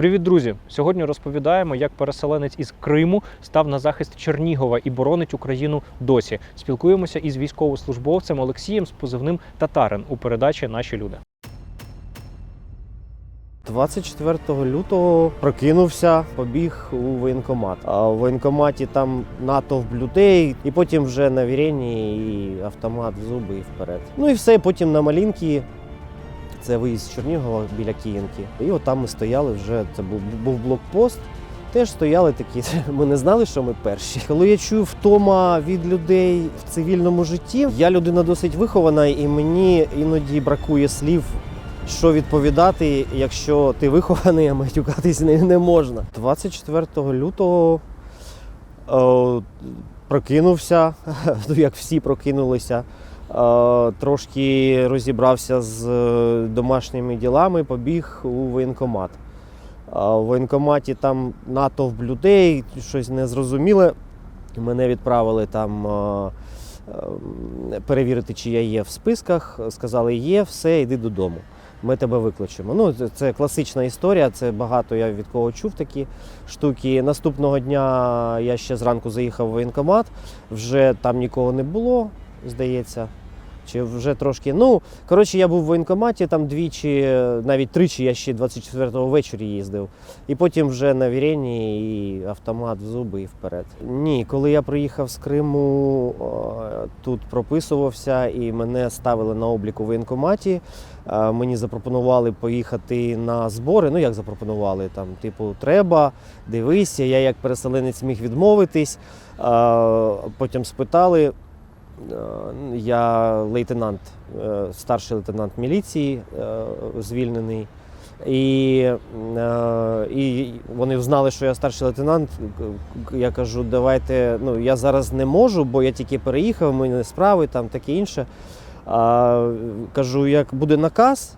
Привіт, друзі! Сьогодні розповідаємо, як переселенець із Криму став на захист Чернігова і боронить Україну досі. Спілкуємося із військовослужбовцем Олексієм з позивним Татарин у передачі Наші люди. 24 лютого прокинувся, побіг у воєнкомат. А в воєнкоматі там натовп людей, і потім вже на вірені і автомат в зуби і вперед. Ну і все, потім на Малінки. Це виїзд з Чернігова біля Київки. І от там ми стояли вже. Це був, був блокпост. Теж стояли такі. Ми не знали, що ми перші. Коли я чую втома від людей в цивільному житті, я людина досить вихована, і мені іноді бракує слів що відповідати, якщо ти вихований, а матюкатись не, не можна. 24 лютого е, прокинувся, ну як всі прокинулися. Е, трошки розібрався з е, домашніми ділами, побіг у воєнкомат. В воєнкоматі там натовп людей, щось незрозуміле. Мене відправили там е, е, перевірити, чи я є в списках. Сказали, є, все, йди додому ми тебе викличемо. Ну, це класична історія, це багато я від кого чув такі штуки. Наступного дня я ще зранку заїхав в воєнкомат, вже там нікого не було, здається. Чи вже трошки. Ну, коротше, я був в воєнкоматі, там двічі, навіть тричі я ще 24-го ввечері їздив. І потім вже на вірені і автомат в зуби і вперед. Ні, коли я приїхав з Криму, тут прописувався і мене ставили на облік у воєнкоматі. Е, Мені запропонували поїхати на збори. Ну як запропонували? Там, типу, треба, дивися. Я як переселенець міг відмовитись. Е, Потім спитали. Е, Я лейтенант, е, старший лейтенант міліції, е, звільнений. І, і вони знали, що я старший лейтенант. Я кажу, давайте, ну я зараз не можу, бо я тільки переїхав, у мене справи, там таке інше. А, кажу, як буде наказ,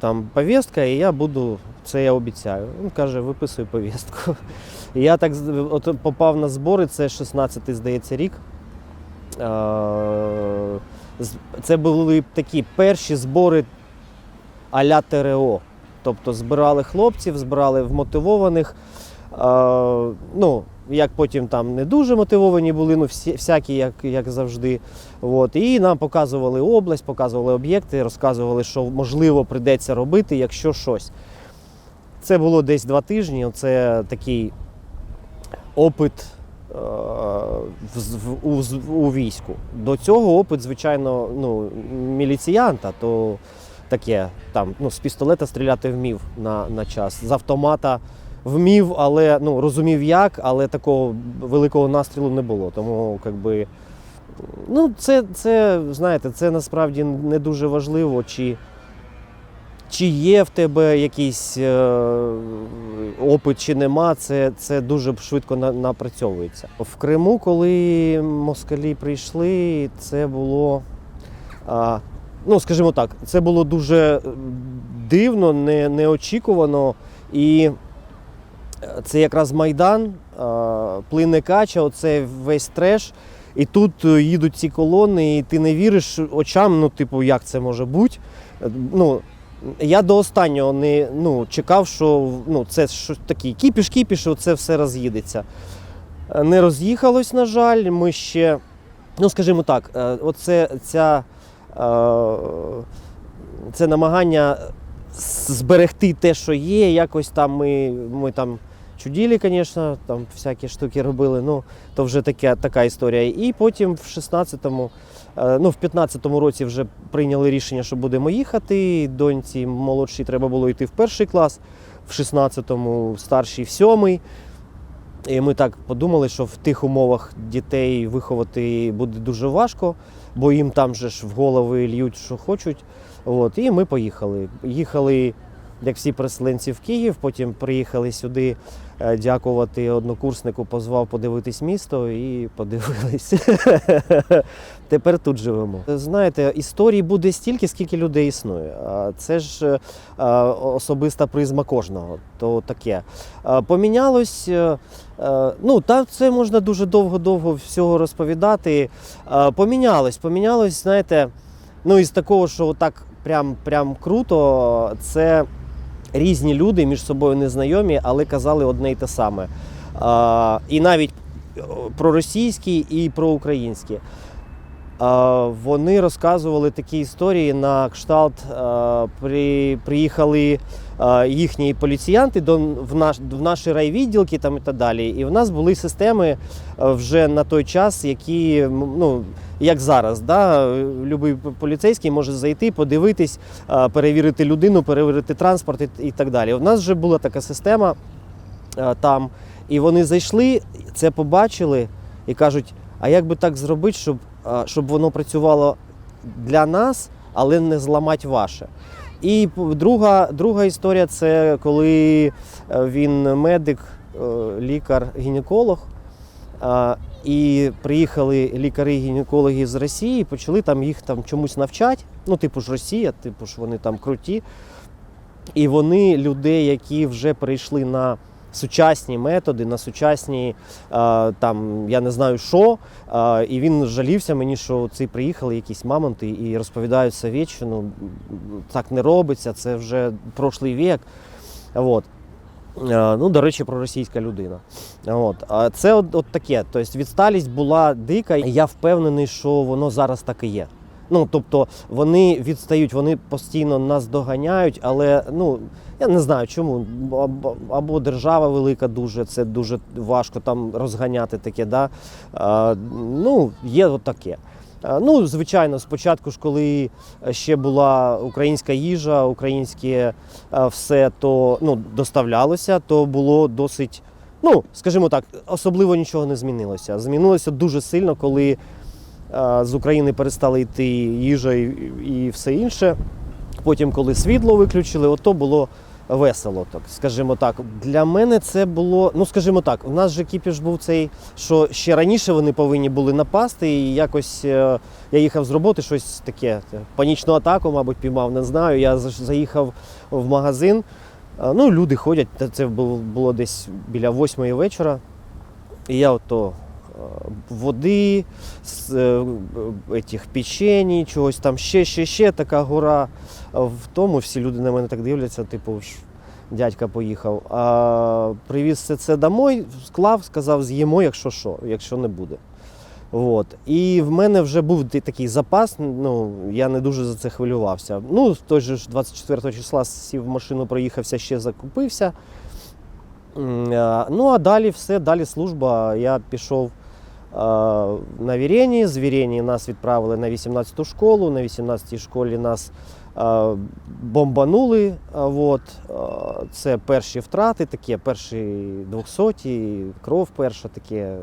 там повістка, і я буду, це я обіцяю. Він каже, виписуй повістку. Я так от попав на збори, це 16-й, здається, рік. Це були такі перші збори а-ля ТРО. Тобто збирали хлопців, збирали вмотивованих. Ну, як потім там не дуже мотивовані були, ну всі, всякі, як, як завжди. От. І нам показували область, показували об'єкти, розказували, що можливо прийдеться робити, якщо щось. Це було десь два тижні. Це такий опит у, з- у війську. До цього опит, звичайно, ну, міліціянта, то таке там ну, з пістолета стріляти вмів на, на час, з автомата вмів, але ну, розумів як, але такого великого настрілу не було. Тому якби. Ну, це, це, знаєте, це насправді не дуже важливо, чи, чи є в тебе якийсь е, опит, чи нема, це, це дуже швидко напрацьовується. В Криму, коли москалі прийшли, це було. Ну, скажімо так, це було дуже дивно, не, неочікувано. І е, це якраз Майдан, плине кача, оце весь треш. І тут е, їдуть ці колони, і ти не віриш очам, ну, типу, як це може бути. Е, Ну, я до останнього не ну, чекав, що ну, це щось такий кіпіш, кіпіш, що це все роз'їдеться. Е, Не роз'їхалось, на жаль, ми ще, ну скажімо так, е, оце ця, е, це намагання зберегти те, що є. Якось там ми, ми там чуділі, звісно, там всякі штуки робили. Ну, то вже таке, така історія. І потім в 16-му, е, ну в 15-му році вже прийняли рішення, що будемо їхати. Доньці молодшій треба було йти в перший клас, в 16-му старшій в сьомий. І ми так подумали, що в тих умовах дітей виховати буде дуже важко, бо їм там же ж в голови льють, що хочуть. От, і ми поїхали. Їхали, як всі переселенці, в Київ, потім приїхали сюди дякувати однокурснику, позвав подивитись місто і подивились. Тепер тут живемо. Знаєте, історій буде стільки, скільки людей існує. Це ж е, е, особиста призма кожного. То таке. Е, Помінялось. е, е, Ну, та це можна дуже довго-довго всього розповідати. Е, Помінялось, помінялось, знаєте, ну із такого, що так прям, прям круто. Це різні люди між собою незнайомі, але казали одне й те саме. А, і навіть е, про російські і про українські. А, Вони розказували такі історії на кшталт. а, При, приїхали їхні поліціянти до в наш в наші райвідділки там і так далі. І в нас були системи вже на той час, які ну як зараз, да, любий поліцейський може зайти, подивитись, перевірити людину, перевірити транспорт і, так далі. У нас вже була така система там, і вони зайшли, це побачили і кажуть: а як би так зробити, щоб, щоб воно працювало для нас, але не зламати ваше. І друга, друга історія це коли е, він медик, е, лікар, гінеколог. І приїхали лікарі-гінекологи з Росії, і почали там їх там чомусь навчати. Ну, типу ж Росія, типу ж вони там круті. І вони людей, які вже прийшли на сучасні методи, на сучасні там я не знаю що. І він жалівся мені, що ці приїхали якісь мамонти і розповідають совєтщину. Так не робиться, це вже прошлий вік. От. Е, Ну, до речі, про російська людина. От. А це от, от таке. Тобто відсталість була дика, і я впевнений, що воно зараз так і є. Ну, тобто вони відстають, вони постійно нас доганяють, але ну я не знаю чому. Або, держава велика дуже, це дуже важко там розганяти таке. Да? А, ну, є от таке. Ну, звичайно, спочатку ж, коли ще була українська їжа, українське все то ну, доставлялося, то було досить. Ну, скажімо так, особливо нічого не змінилося. Змінилося дуже сильно, коли з України перестали йти їжа і, все інше. Потім, коли світло виключили, ото було весело, так скажімо так. Для мене це було, ну скажімо так, у нас же кіпіш був цей, що ще раніше вони повинні були напасти, і якось е, я їхав з роботи, щось таке, панічну атаку, мабуть, піймав, не знаю. Я заїхав в магазин. е, Ну, люди ходять, це було, десь біля восьмої вечора. І я ото е, води, з, е, етіх печені, чогось там ще, ще, ще така гора. В тому всі люди на мене так дивляться, типу, дядька поїхав. А привіз все це домой, склав, сказав, з'їмо, якщо що, якщо не буде. От. І в мене вже був такий запас, ну, я не дуже за це хвилювався. Ну, той же ж 24 числа сів в машину, проїхався, ще закупився. Ну, а далі все, далі служба. Я пішов на Вірені. З Вірені нас відправили на 18-ту школу. На 18-й школі нас бомбанули. От. Це перші втрати, такі, перші 200, кров перша таке.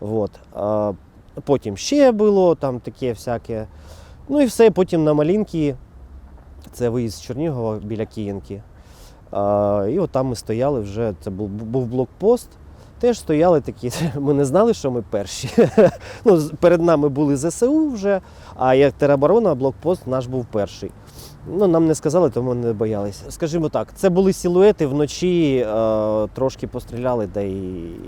От. Потім ще було там таке всяке. Ну і все, потім на Малінки. Це виїзд з Чернігова біля Київки. І от там ми стояли вже, це був блокпост. Теж стояли такі, ми не знали, що ми перші. ну, перед нами були ЗСУ вже, а як тероборона, блокпост наш був перший. Ну, нам не сказали, тому не боялися. Скажімо так, це були силуети вночі, е, трошки постріляли, да і,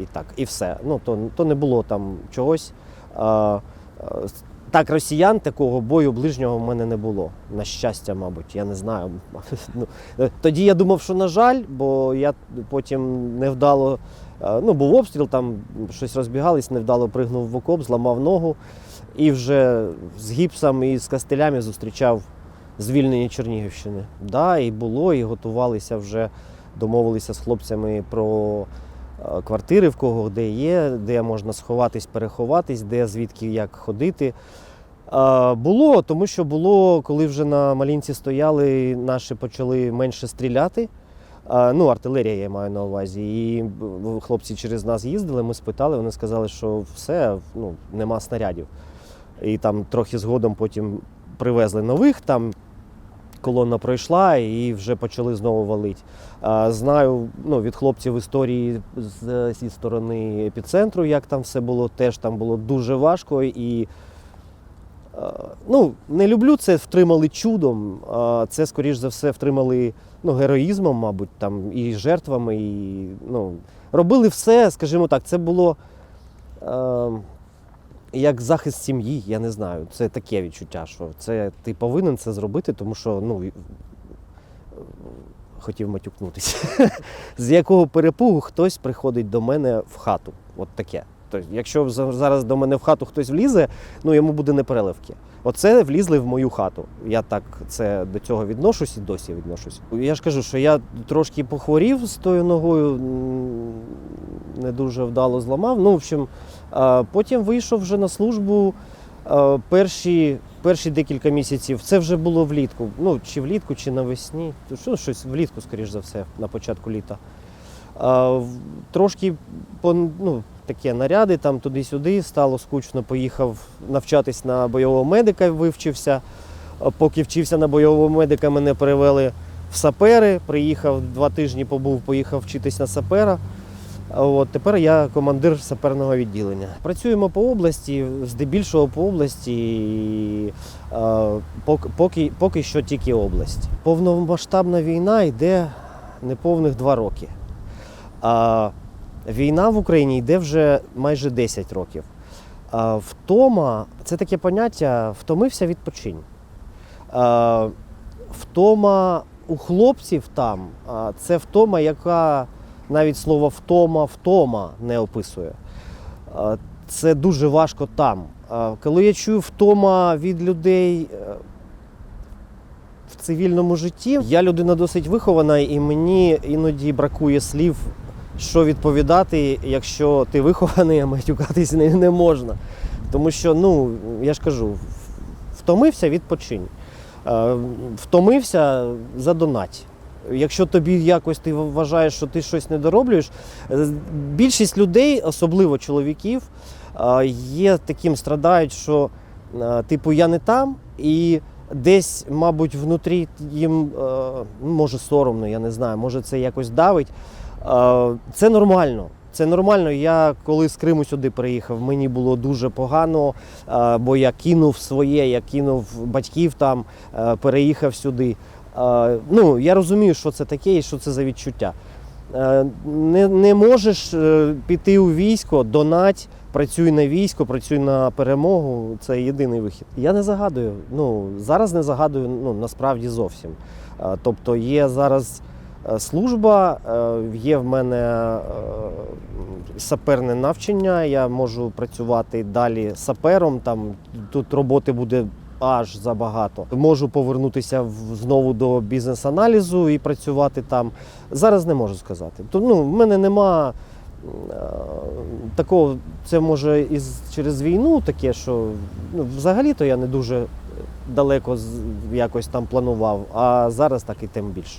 і так, і все. Ну, то, то не було там чогось. Е, е, так, росіян такого бою ближнього в мене не було. На щастя, мабуть, я не знаю. Ну, е, Тоді я думав, що на жаль, бо я потім невдало. е, Ну, був обстріл, там щось розбігались, невдало пригнув в окоп, зламав ногу і вже з гіпсом і з кастелями зустрічав звільнення Чернігівщини. Да, і було, і готувалися вже, домовилися з хлопцями про квартири, в кого де є, де можна сховатись, переховатись, де звідки як ходити. Е, Було, тому що було, коли вже на Малінці стояли, наші почали менше стріляти. Е, Ну, артилерія я маю на увазі. І хлопці через нас їздили, ми спитали, вони сказали, що все, ну, нема снарядів. І там трохи згодом потім привезли нових, там колона пройшла і вже почали знову валити. Знаю ну, від хлопців історії з, зі сторони епіцентру, як там все було, теж там було дуже важко. І ну, не люблю це втримали чудом. Це, скоріш за все, втримали ну, героїзмом, мабуть, там, і жертвами. І, ну, робили все, скажімо так, це було. Як захист сім'ї, я не знаю. Це таке відчуття, що це ти повинен це зробити, тому що ну. Хотів матюкнутися. З якого перепугу хтось приходить до мене в хату. От таке. Тобто, якщо зараз до мене в хату хтось влізе, ну йому буде непереливки. Оце влізли в мою хату. Я так це до цього відношусь і досі відношусь. Я ж кажу, що я трошки похворів з тою ногою, не дуже вдало зламав. Ну, в общем, потім вийшов вже на службу. Перші, перші декілька місяців це вже було влітку. Ну, чи влітку, чи навесні. Що, щось влітку, скоріш за все, на початку літа. Трошки ну, таке наряди там туди-сюди, стало скучно, поїхав навчатись на бойового медика, вивчився. Поки вчився на бойового медика, мене перевели в сапери. Приїхав два тижні побув, поїхав вчитись на сапера. От тепер я командир саперного відділення. Працюємо по області, здебільшого по області, і, е, поки, поки, що тільки область. Повномасштабна війна йде неповних два роки. А війна в Україні йде вже майже 10 років. А втома це таке поняття втомився відпочинь. А, втома у хлопців там це втома, яка навіть слово втома, втома не описує. Це дуже важко там. Коли я чую втома від людей е, в цивільному житті, я людина досить вихована, і мені іноді бракує слів, що відповідати, якщо ти вихований, а матюкатись не, можна. Тому що, ну, я ж кажу, втомився відпочинь. Втомився задонать. Якщо тобі якось ти вважаєш, що ти щось не дороблюєш, е, більшість людей, особливо чоловіків, е, є таким страдають, що е, типу я не там, і десь, мабуть, внутрі їм ну, може соромно, я не знаю, може це якось давить. Це нормально. Це нормально. Я коли з Криму сюди приїхав, мені було дуже погано, бо я кинув своє, я кинув батьків там, переїхав сюди. Ну, я розумію, що це таке і що це за відчуття. Е, Не, не можеш е, піти у військо, донать, працюй на військо, працюй на перемогу. Це єдиний вихід. Я не загадую. Ну, зараз не загадую ну, насправді зовсім. Е, Тобто є зараз служба, є в мене саперне навчання, я можу працювати далі сапером. Там, тут роботи буде аж забагато. Можу повернутися знову до бізнес-аналізу і працювати там. Зараз не можу сказати. То, ну, в мене нема е, такого, це може із через війну таке, що ну, взагалі-то я не дуже далеко якось там планував, а зараз так і тим більше.